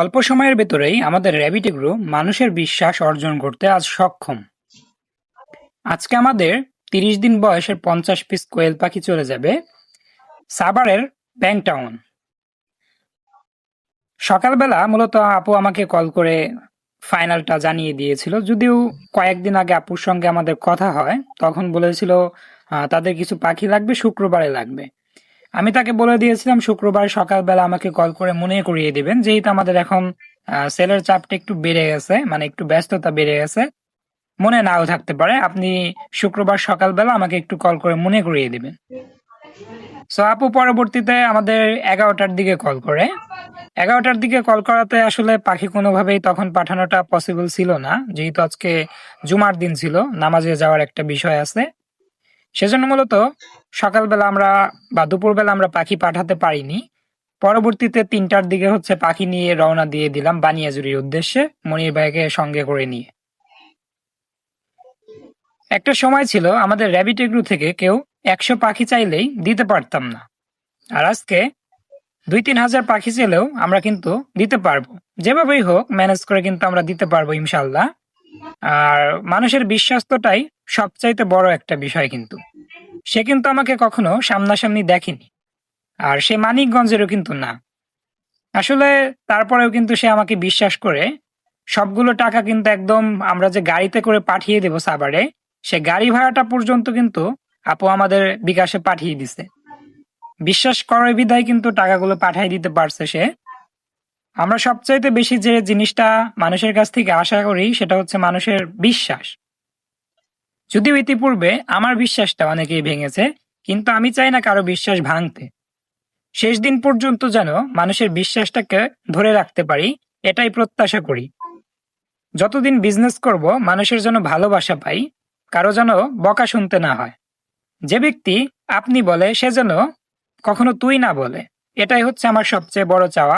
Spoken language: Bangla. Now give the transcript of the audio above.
অল্প সময়ের ভেতরেই আমাদের র্যাবিট এগ্রো মানুষের বিশ্বাস অর্জন করতে আজ সক্ষম। আজকে আমাদের তিরিশ দিন বয়সের পঞ্চাশ পিস কোয়েল পাখি চলে যাবে সাভারের ব্যাংটাউন সকালবেলা মূলত আপু আমাকে কল করে ফাইনালটা জানিয়ে দিয়েছিল। যদিও কয়েকদিন আগে আপুর সঙ্গে আমাদের কথা হয়, তখন বলেছিল তাদের কিছু পাখি লাগবে, শুক্রবারে লাগবে। আমি তাকে বলে দিয়েছিলাম, শুক্রবার সকালবেলা আমাকে কল করে মনে করিয়ে দিবেন যেহেতু আমাদের এখন সেলের চাপটা একটু বেড়ে গেছে মানে একটু ব্যস্ততা বেড়ে গেছে। মনে নাও থাকতে পারে, আপনি শুক্রবার সকালবেলা আমাকে একটু কল করে মনে করিয়ে দিবেন। সো আপু পরবর্তীতে আমাদের এগারোটার দিকে কল করে। এগারোটার দিকে কল করাতে আসলে পাখি কোনোভাবেই তখন পাঠানোটা পসিবল ছিল না, যেহেতু আজকে জুমার দিন ছিল, নামাজে যাওয়ার একটা বিষয় আছে। সেজন্য মূলত সকালবেলা আমরা বা দুপুরবেলা আমরা পাখি পাঠাতে পারিনি। পরবর্তীতে তিনটার দিকে হচ্ছে পাখি নিয়ে রওনা দিয়ে দিলাম বানিয়াজুরির উদ্দেশ্যে মনির ভাইকে সঙ্গে করে নিয়ে। একটা সময় ছিল আমাদের র্যাবিট এগ্রু থেকে কেউ একশো পাখি চাইলেই দিতে পারতাম না। আর আজকে দুই তিন হাজার পাখি চাইলেও আমরা কিন্তু দিতে পারব। যেভাবেই হোক ম্যানেজ করে কিন্তু আমরা দিতে পারব ইনশাল্লাহ আর মানুষের বিশ্বাস্তটাই সবচাইতে বড় একটা বিষয় কিন্তু। সে কিন্তু আমাকে কখনো সামনাসামনি দেখেনি। আর সে মানিকগঞ্জেরও কিন্তু না। আসলে তারপরেও কিন্তু সে আমাকে বিশ্বাস করে, সবগুলো টাকা কিন্তু একদম আমরা যে গাড়িতে করে পাঠিয়ে দেব সাভারে সে গাড়ি ভাড়াটা পর্যন্ত কিন্তু আপু আমাদের বিকাশে পাঠিয়ে দিছে। বিশ্বাস করার বিধায় কিন্তু টাকাগুলো পাঠিয়ে দিতে পারছে সে। আমরা সবচাইতে বেশি যে জিনিসটা মানুষের কাছ থেকে আশা করি, সেটা হচ্ছে মানুষের বিশ্বাস। যদিও ইতিপূর্বে আমার বিশ্বাসটা অনেকেই ভেঙেছে, কিন্তু আমি চাই না কারও বিশ্বাস ভাঙতে। শেষ দিন পর্যন্ত যেন মানুষের বিশ্বাসটাকে ধরে রাখতে পারি, এটাই প্রত্যাশা করি। যতদিন বিজনেস করব, মানুষের জন্য ভালোবাসা পাই, কারও যেন বকা শুনতে না হয়। যে ব্যক্তি আপনি বলে, সে যেন কখনো তুই না বলে, এটাই হচ্ছে আমার সবচেয়ে বড় চাওয়া।